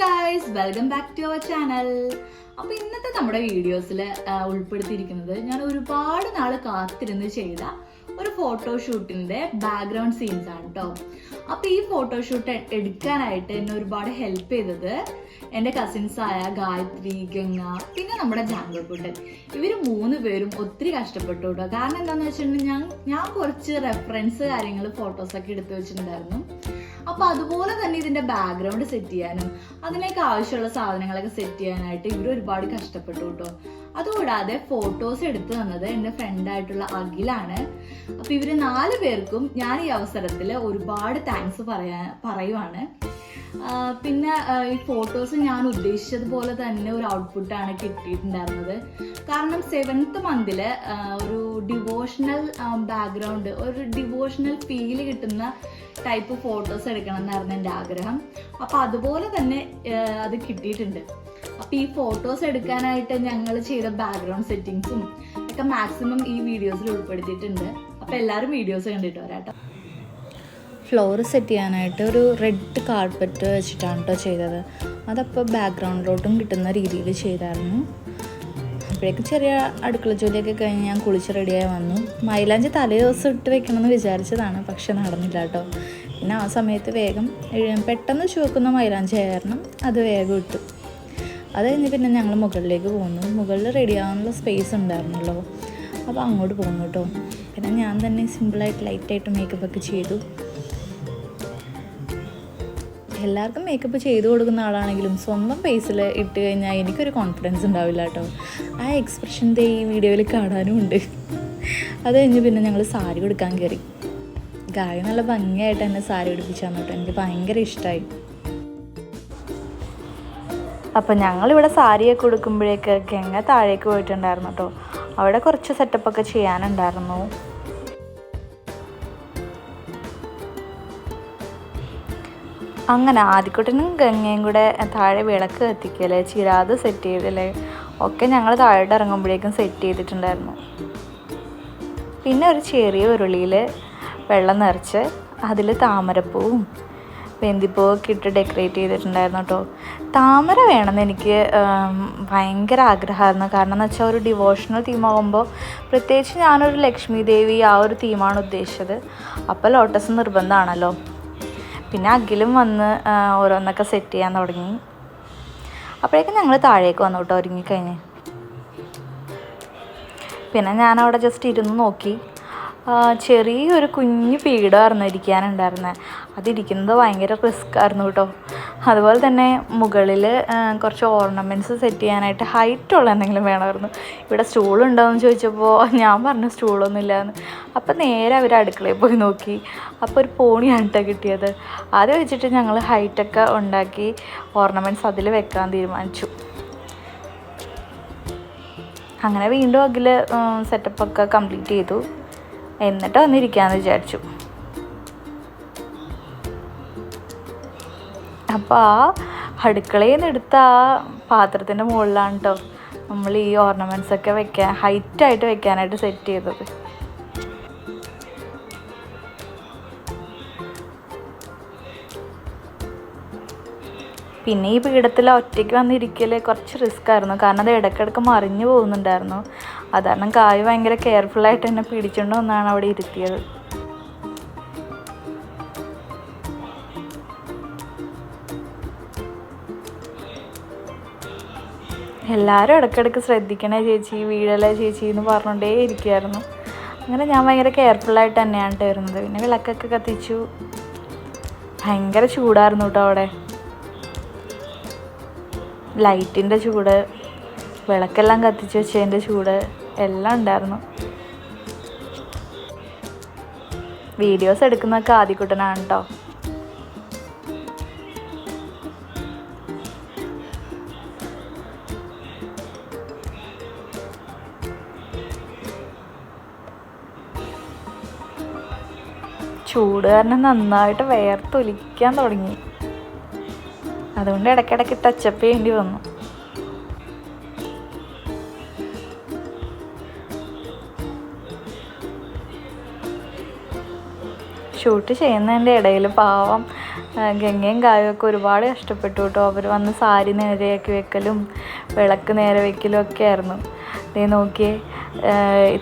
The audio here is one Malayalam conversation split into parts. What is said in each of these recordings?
Guys welcome back to our channel അപ്പൊ ഇന്നത്തെ നമ്മുടെ വീഡിയോസിൽ ഉൾപ്പെടുത്തിയിരിക്കുന്നത് ഞാൻ ഒരുപാട് നാൾ കാത്തിരുന്ന് ചെയ്ത ഒരു ഫോട്ടോഷൂട്ടിന്റെ ബാക്ക്ഗ്രൗണ്ട് സീൻസ് ആണ് കേട്ടോ അപ്പൊ ഈ ഫോട്ടോഷൂട്ട് എടുക്കാനായിട്ട് എന്നെ ഒരുപാട് ഹെൽപ്പ് ചെയ്തത് എന്റെ കസിൻസ് ആയ ഗായത്രി ഗംഗ പിന്നെ നമ്മുടെ ജാങ്കക്കുട്ടൻ. ഇവർ മൂന്ന് പേരും ഒത്തിരി കഷ്ടപ്പെട്ടു കേട്ടോ കാരണം എന്താന്ന് വെച്ചിട്ടുണ്ടെങ്കിൽ ഞാൻ ഞാൻ കുറച്ച് റെഫറൻസ് കാര്യങ്ങൾ ഫോട്ടോസൊക്കെ എടുത്തു വെച്ചിട്ടുണ്ടായിരുന്നു. അപ്പൊ അതുപോലെ തന്നെ ഇതിന്റെ ബാക്ക്ഗ്രൗണ്ട് സെറ്റ് ചെയ്യാനും അതിനൊക്കെ ആവശ്യമുള്ള സാധനങ്ങളൊക്കെ സെറ്റ് ചെയ്യാനായിട്ട് ഇവർ ഒരുപാട് കഷ്ടപ്പെട്ടു കേട്ടോ. അതുകൂടാതെ ഫോട്ടോസ് എടുത്തു തന്നത് എന്റെ ഫ്രണ്ടായിട്ടുള്ള അഖിലാണ്. അപ്പോൾ ഇവർ നാല് പേർക്കും ഞാൻ ഈ അവസരത്തിൽ ഒരുപാട് താങ്ക്സ് പറയാ പറയുവാണ്. പിന്നെ ഈ ഫോട്ടോസ് ഞാൻ ഉദ്ദേശിച്ചതുപോലെ തന്നെ ഒരു ഔട്ട്പുട്ടാണ് കിട്ടിയിട്ടുണ്ടായിരുന്നത്. കാരണം സെവൻത്ത് മന്തിൽ ഒരു ഡിവോഷണൽ ബാക്ക്ഗ്രൗണ്ട് ഒരു ഡിവോഷണൽ ഫീൽ കിട്ടുന്ന ടൈപ്പ് ഫോട്ടോസ് എടുക്കണം എന്നായിരുന്നു എന്റെ ആഗ്രഹം. അപ്പോൾ അതുപോലെ തന്നെ അത് കിട്ടിയിട്ടുണ്ട്. അപ്പോൾ ഈ ഫോട്ടോസ് എടുക്കാനായിട്ട് ഞങ്ങൾ ചെയ്ത ബാക്ക്ഗ്രൗണ്ട് സെറ്റിങ്സും ഒക്കെ മാക്സിമം ഈ വീഡിയോസിൽ ഉൾപ്പെടുത്തിയിട്ടുണ്ട്. അപ്പോൾ എല്ലാവരും വീഡിയോസ് കണ്ടിട്ട് വരാട്ടോ. ഫ്ലോർ സെറ്റ് ചെയ്യാനായിട്ട് ഒരു റെഡ് കാർപ്പറ്റ് വെച്ചിട്ടാണ് കേട്ടോ ചെയ്തത്. അതപ്പോൾ ബാക്ക്ഗ്രൗണ്ടിലോട്ടും കിട്ടുന്ന രീതിയിൽ ചെയ്തായിരുന്നു. അപ്പോഴേക്ക് ചെറിയ അടുക്കള ജോലിയൊക്കെ കഴിഞ്ഞ് ഞാൻ കുളിച്ച് റെഡിയായി വന്നു. മൈലാഞ്ചി തലേ ദിവസം ഇട്ട് വെക്കണമെന്ന് വിചാരിച്ചതാണ് പക്ഷെ നടന്നില്ല കേട്ടോ പിന്നെ ആ സമയത്ത് വേഗം പെട്ടെന്ന് ചുവക്കുന്ന മൈലാഞ്ചി ആയിരുന്നു. അത് വേഗം ഇട്ടു. അത് കഴിഞ്ഞ് പിന്നെ ഞങ്ങൾ മുകളിലേക്ക് പോന്നു മുകളിൽ റെഡിയാകാനുള്ള സ്പേസ് ഉണ്ടായിരുന്നല്ലോ. അപ്പോൾ അങ്ങോട്ട് പോന്നു കേട്ടോ. പിന്നെ ഞാൻ തന്നെ സിമ്പിളായിട്ട് ലൈറ്റായിട്ട് മേക്കപ്പ് ഒക്കെ ചെയ്തു. എല്ലാവർക്കും മേക്കപ്പ് ചെയ്തു കൊടുക്കുന്ന ആളാണെങ്കിലും സ്വന്തം ഫേസിൽ ഇട്ട് കഴിഞ്ഞാൽ എനിക്കൊരു കോൺഫിഡൻസ് ഉണ്ടാവില്ല കേട്ടോ. ആ എക്സ്പ്രഷൻ ദേ ഈ വീഡിയോയിൽ കാണാനും ഉണ്ട്. അത് കഴിഞ്ഞ് പിന്നെ ഞങ്ങൾ സാരി കൊടുക്കാൻ കയറി ഗായ നല്ല ഭംഗിയായിട്ട് എന്നെ സാരി ഉടുപ്പിച്ചു തന്നു കേട്ടോ. എനിക്ക് ഭയങ്കര ഇഷ്ടമായി അപ്പം ഞങ്ങളിവിടെ സാരിയൊക്കെ കൊടുക്കുമ്പോഴേക്ക് ഗംഗ താഴേക്ക് പോയിട്ടുണ്ടായിരുന്നു കേട്ടോ അവിടെ കുറച്ച് സെറ്റപ്പൊക്കെ ചെയ്യാനുണ്ടായിരുന്നു. അങ്ങനെ ആദ്യക്കുട്ടനും ഗംഗയും കൂടെ താഴെ വിളക്ക് കത്തിക്കല്ലേ ചിരാത് സെറ്റ് ചെയ്തല്ലേ ഒക്കെ ഞങ്ങൾ താഴോട്ട് ഇറങ്ങുമ്പോഴേക്കും സെറ്റ് ചെയ്തിട്ടുണ്ടായിരുന്നു. പിന്നെ ഒരു ചെറിയ ഉരുളിയിൽ വെള്ളം നിറച്ച് അതിൽ താമരപ്പൂവും വെന്തിപ്പൂവൊക്കെ ഇട്ട് ഡെക്കറേറ്റ് ചെയ്തിട്ടുണ്ടായിരുന്നു കേട്ടോ താമര വേണമെന്ന് എനിക്ക് ഭയങ്കര ആഗ്രഹമായിരുന്നു. കാരണം എന്ന് വെച്ചാൽ ഒരു ഡിവോഷണൽ തീമാകുമ്പോൾ പ്രത്യേകിച്ച് ഞാനൊരു ലക്ഷ്മി ദേവി ആ ഒരു തീമാണ് ഉദ്ദേശിച്ചത്. അപ്പോൾ ലോട്ടസ് നിർബന്ധമാണല്ലോ. പിന്നെ അഖിലും വന്ന് ഓരോന്നൊക്കെ സെറ്റ് ചെയ്യാൻ തുടങ്ങി. അപ്പോഴേക്കും ഞങ്ങൾ താഴേക്ക് വന്നു കേട്ടോ ഒരുങ്ങിക്കഴിഞ്ഞ്. പിന്നെ ഞാനവിടെ ജസ്റ്റ് ഇരുന്ന് നോക്കി. ചെറിയൊരു കുഞ്ഞു പീഠമായിരുന്നു ഇരിക്കാനുണ്ടായിരുന്നത് അതിരിക്കുന്നത് ഭയങ്കര റിസ്ക് ആയിരുന്നു കേട്ടോ. അതുപോലെ തന്നെ മുകളിൽ കുറച്ച് ഓർണമെന്റ്സ് സെറ്റ് ചെയ്യാനായിട്ട് ഹൈറ്റുള്ള എന്തെങ്കിലും വേണമായിരുന്നു. ഇവിടെ സ്റ്റൂൾ ഉണ്ടോയെന്ന് ചോദിച്ചപ്പോൾ ഞാൻ പറഞ്ഞു സ്റ്റൂളൊന്നും ഇല്ലാന്ന് അപ്പം നേരെ അവർ അടുക്കളയിൽ പോയി നോക്കി. അപ്പോൾ ഒരു പോണിയാണ് കേട്ടോ കിട്ടിയത്. അത് വെച്ചിട്ട് ഞങ്ങൾ ഹൈറ്റൊക്കെ ഉണ്ടാക്കി ഓർണമെന്റ്സ് അതിൽ വെക്കാൻ തീരുമാനിച്ചു. അങ്ങനെ വീണ്ടും അതിൽ സെറ്റപ്പൊക്കെ കംപ്ലീറ്റ് ചെയ്തു. എന്നിട്ട് വന്നിരിക്കാമെന്ന് വിചാരിച്ചു. അപ്പോൾ ആ അടുക്കളയിൽ നിന്ന് എടുത്ത ആ പാത്രത്തിന്റെ മുകളിലാണ് കേട്ടോ നമ്മൾ ഈ ഓർണമെന്റ്സ് ഒക്കെ വെക്കാൻ ഹൈറ്റായിട്ട് വെക്കാനായിട്ട് സെറ്റ് ചെയ്തത്. പിന്നെ ഈ പീഠത്തിൽ ഒറ്റയ്ക്ക് വന്നിരിക്കൽ കുറച്ച് റിസ്ക് ആയിരുന്നു. കാരണം അത് ഇടയ്ക്കിടയ്ക്ക് മറിഞ്ഞു പോകുന്നുണ്ടായിരുന്നു. അതാണ് കായ് ഭയങ്കര കെയർഫുള്ളായിട്ട് തന്നെ പിടിച്ചുകൊണ്ട് വന്നാണ് അവിടെ ഇരുത്തിയത്. എല്ലാവരും ഇടയ്ക്കിടയ്ക്ക് ശ്രദ്ധിക്കണേ ചേച്ചി വീഴലേ ചേച്ചി എന്ന് പറഞ്ഞുകൊണ്ടേ ഇരിക്കുമായിരുന്നു അങ്ങനെ ഞാൻ ഭയങ്കര കെയർഫുള്ളായിട്ട് തന്നെയാണ് വരുന്നത് പിന്നെ വിളക്കൊക്കെ കത്തിച്ചു. ഭയങ്കര ചൂടായിരുന്നു കേട്ടോ അവിടെ. ലൈറ്റിന്റെ ചൂട് വിളക്കെല്ലാം കത്തിച്ച് വെച്ചതിന്റെ ചൂട്. എല്ലാം ഉണ്ടായിരുന്നു. വീഡിയോസ് എടുക്കുന്നതൊക്കെ ആദ്യക്കുട്ടനാണ് കേട്ടോ ചൂട് കാരണം നന്നായിട്ട് വേർത്തൊലിക്കാൻ തുടങ്ങി. അതുകൊണ്ട് ഇടയ്ക്കിടയ്ക്ക് ടച്ചപ്പ് ചെയ്യേണ്ടി വന്നു. ഷൂട്ട് ചെയ്യുന്നതിന്റെ ഇടയിൽ പാവം ഗംഗയും കായും ഒക്കെ ഒരുപാട് കഷ്ടപ്പെട്ടു കേട്ടോ. അവർ വന്ന് സാരി നേരെയാക്കി വെക്കലും വിളക്ക് നേരെ വെക്കലും ഒക്കെ ആയിരുന്നു. ദേ നോക്കിയേ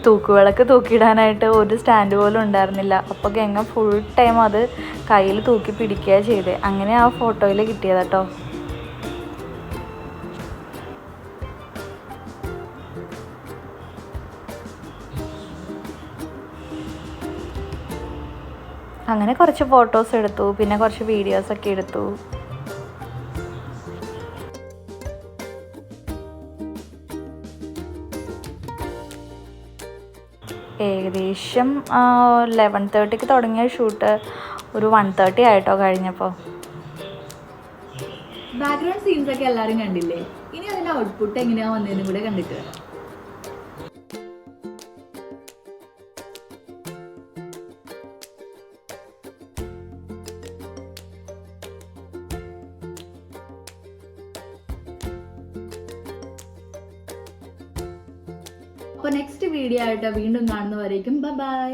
തൂക്കുവിളക്ക് തൂക്കിയിടാനായിട്ട് ഒരു സ്റ്റാൻഡ് പോലും ഉണ്ടായിരുന്നില്ല. അപ്പോൾ ഗംഗ ഫുൾ ടൈം അത് കയ്യിൽ തൂക്കി പിടിക്കുക ചെയ്തേ. അങ്ങനെ ആ ഫോട്ടോയിൽ കിട്ടിയതാട്ടോ അങ്ങനെ കുറച്ച് ഫോട്ടോസ് എടുത്തു പിന്നെ കുറച്ച് വീഡിയോസൊക്കെ എടുത്തു. ഏകദേശം ലെവൻ തേർട്ടിക്ക് തുടങ്ങിയ ഷൂട്ട് ഒരു വൺ തേർട്ടി ആയിട്ടോ കഴിഞ്ഞപ്പോൾ ബാക്ക്ഗ്രൗണ്ട് സീൻസ് ഒക്കെ എല്ലാവരും കണ്ടില്ലേ? ഇനി അതിന്റെ ഔട്ട്പുട്ട് എങ്ങനെയാ വന്നതിനും കൂടെ കണ്ടിട്ട്. വരാം അപ്പൊ നെക്സ്റ്റ് വീഡിയോ ആയിട്ട് വീണ്ടും കാണുന്നവരേക്കും ബൈ